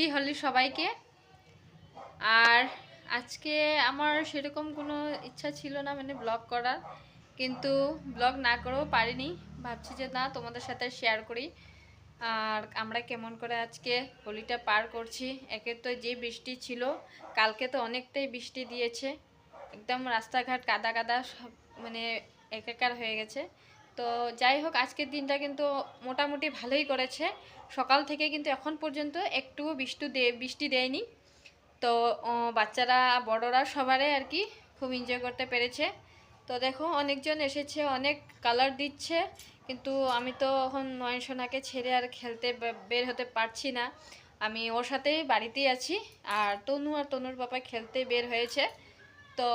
Happy Holi সবাইকে। আর আজকে আমার সেরকম কোনো ইচ্ছা ছিল না মানে ব্লগ করার। কিন্তু ব্লগ না করেও পারিনি। ভাবছি যে না, তোমাদের সাথে শেয়ার করি। আর আমরা কেমন করে আজকে হোলিটা পার করছি। একে তো যে বৃষ্টি ছিল, কালকে তো অনেকটাই বৃষ্টি দিয়েছে। একদম রাস্তাঘাট কাদা কাদা সব মানে একাকার হয়ে গেছে। তো যাই হোক, আজকের দিনটা কিন্তু মোটামুটি ভালোই করেছে। সকাল থেকে কিন্তু এখন পর্যন্ত একটুও বৃষ্টি দে, বৃষ্টি দেয়নি। তো বাচ্চারা, বড়রা সবারই আর কি খুব এনজয় করতে পেরেছে। তো দেখো, অনেকজন এসেছে, অনেক কালার দিচ্ছে। কিন্তু আমি তো এখন নয়নসোনাকে ছেড়ে আর খেলতে বের হতে পারছি না। আমি ওর সাথেই বাড়িতেই আছি। আর তনু আর তনুর বাবা খেলতে বের হয়েছে। তো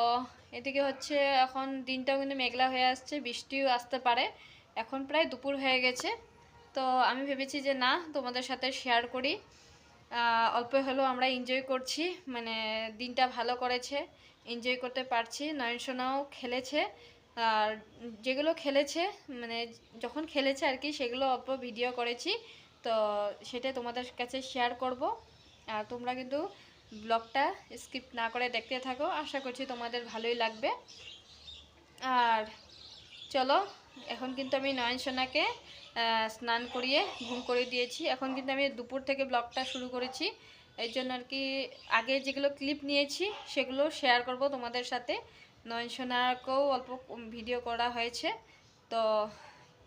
এদিকে হচ্ছে এখন দিনটাও কিন্তু মেঘলা হয়ে আসছে, বৃষ্টিও আসতে পারে। এখন প্রায় দুপুর হয়ে গেছে। তো আমি ভেবেছি যে না, তোমাদের সাথে শেয়ার করি। অল্প হলেও আমরা এনজয় করছি। মানে দিনটা ভালো করেছে এনজয় করতে পারছি। নয়নসোনাও খেলেছে। আর যেগুলো খেলেছে মানে যখন খেলেছে আর কি, সেগুলো অল্প ভিডিও করেছি। তো সেটা তোমাদের কাছে শেয়ার করব। আর তোমরা কিন্তু ব্লগটা স্কিপ না করে দেখতে থাকো। আশা করছি তোমাদের ভালোই লাগবে। আর চলো, এখন কিন্তু আমি নয়ন সোনাকে স্নান করিয়ে ঘুম করে দিয়েছি। এখন কিন্তু আমি দুপুর থেকে ব্লগটা শুরু করেছি। এই জন্য আর কি আগে যেগুলো ক্লিপ নিয়েছি, সেগুলো শেয়ার করব তোমাদের সাথে। নয়ন সোনাকেও অল্প ভিডিও করা হয়েছে। তো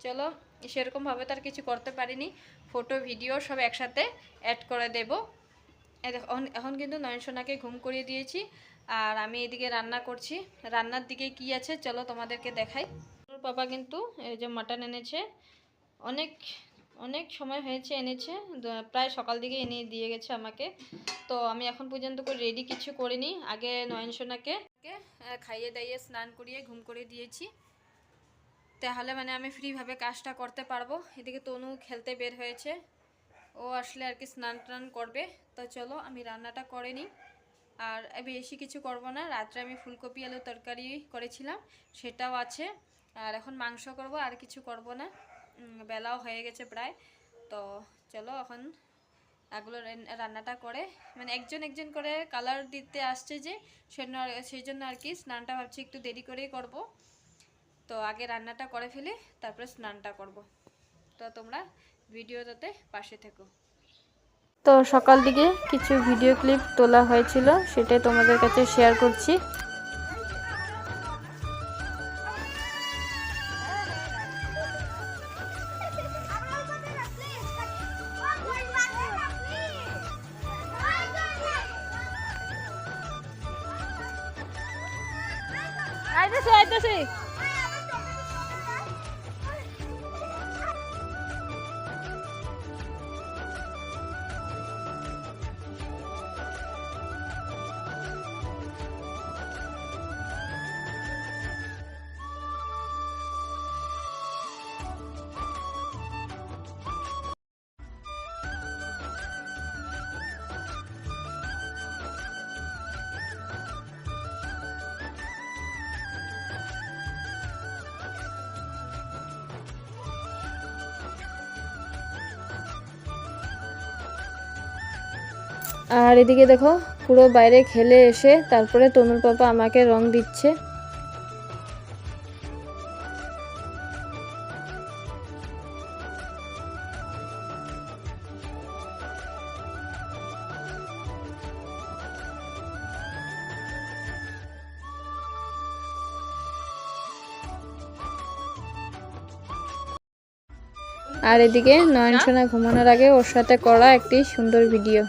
চলো, সেরকমভাবে তো আর কিছু করতে পারিনি। ফটো ভিডিও সব একসাথে অ্যাড করে দেবো। এখন এখন কিন্তু নয়ন সোনাকে ঘুম করিয়ে দিয়েছি, আর আমি এদিকে রান্না করছি। রান্নার দিকে কি আছে চলো তোমাদেরকে দেখাই। ওর বাবা কিন্তু এই যে মাটন এনেছে, অনেক অনেক সময় হয়েছে এনেছে প্রায় সকাল দিকে এনে দিয়ে গেছে আমাকে। তো আমি এখন পর্যন্ত করে রেডি কিছু করিনি। আগে নয়ন সোনাকে খাইয়ে দাইয়ে স্নান করিয়ে ঘুম করে দিয়েছি। তাহলে মানে আমি ফ্রিভাবে কাজটা করতে পারব। এদিকে তনু খেলতে বের হয়েছে। ও আসলে আর কি স্নান টান করবে। তো চলো আমি রান্নাটা করে নিই। আর বেশি কিছু করব না। রাত্রে আমি ফুলকপি, আলু তরকারি করেছিলাম, সেটাও আছে। আর এখন মাংস করব, আর কিছু করব না। বেলাও হয়ে গেছে প্রায়। তো চলো এখন এগুলো রান্নাটা করে। মানে একজন একজন করে কালার দিতে আসছে যে সেই জন্য আর কি স্নানটা ভাবছি একটু দেরি করেই করব। তো আগে রান্নাটা করে ফেলে, তারপরে স্নানটা করব। তো তোমরা ভিডিওটাতে পাশে থেকো। তো সকাল দিকে কিছু ভিডিও ক্লিপ তোলা হয়েছিল সেটাই তোমাদের কাছে শেয়ার করছি। আইতেছি আইতেছি। আর এদিকে দেখো, পুরো বাইরে খেলে এসে তারপরে তনুর পাপা আমাকে রং দিচ্ছে। আর এদিকে নয়নসোনা ঘুমানোর আগে ওর সাথে করা একটি সুন্দর ভিডিও।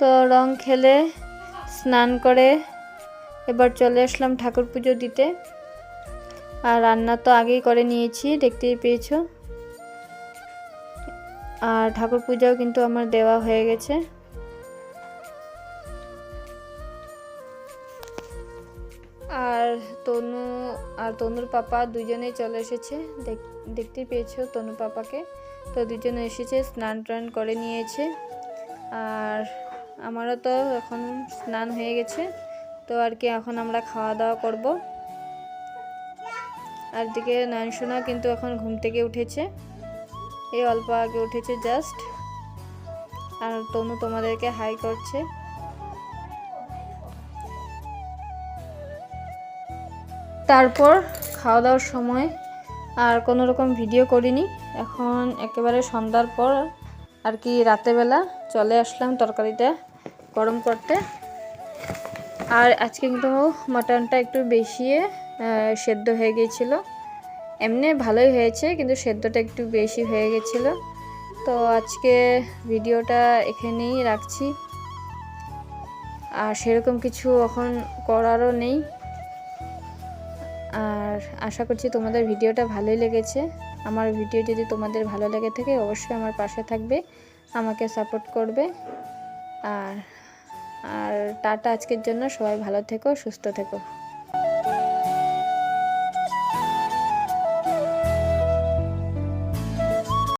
তো রং খেলে, স্নান করে, এবার চলে আসলাম ঠাকুর পুজো দিতে। আর রান্না তো আগেই করে নিয়েছি, দেখতেই পেয়েছ। আর ঠাকুর পূজাও কিন্তু আমার দেওয়া হয়ে গেছে। আর তনু আর তনুর পাপা দুজনেই চলে এসেছে। দেখ- দেখতেই পেয়েছ তনু পাপাকে। তো দুজনে এসেছে স্নান টান করে নিয়েছে। আর আমারও তো এখন স্নান হয়ে গেছে, তো আর কি এখন আমরা খাওয়া দাওয়া করব। আর দিকে নয়নসোনা কিন্তু এখন ঘুম থেকে উঠেছে, এই অল্প আগে উঠেছে জাস্ট আর তনু তোমাদেরকে হাই করছে। তারপর খাওয়া দাওয়ার সময় আর কোনো রকম ভিডিও করিনি, এখন একেবারে সন্ধ্যার পর আর কি রাতেবেলা চলে আসলাম তরকারিটা। গরম করতে। আর আজকে কিন্তু মাটনটা একটু বেশি সেদ্ধ হয়ে গিয়েছিল। এমনি ভালোই হয়েছে, কিন্তু সেদ্ধটা একটু বেশি হয়ে গেছিল তো আজকে ভিডিওটা এখানেই রাখছি। আর সেরকম কিছু এখন করারও নেই। আর আশা করছি তোমাদের ভিডিওটা ভালোই লেগেছে। আমার ভিডিও যদি তোমাদের ভালো লেগে থাকে, অবশ্যই আমার পাশে থাকবে, আমাকে সাপোর্ট করবে। আর আর টাটা আজকের জন্য। সবাই ভালো থেকো সুস্থ থেকো।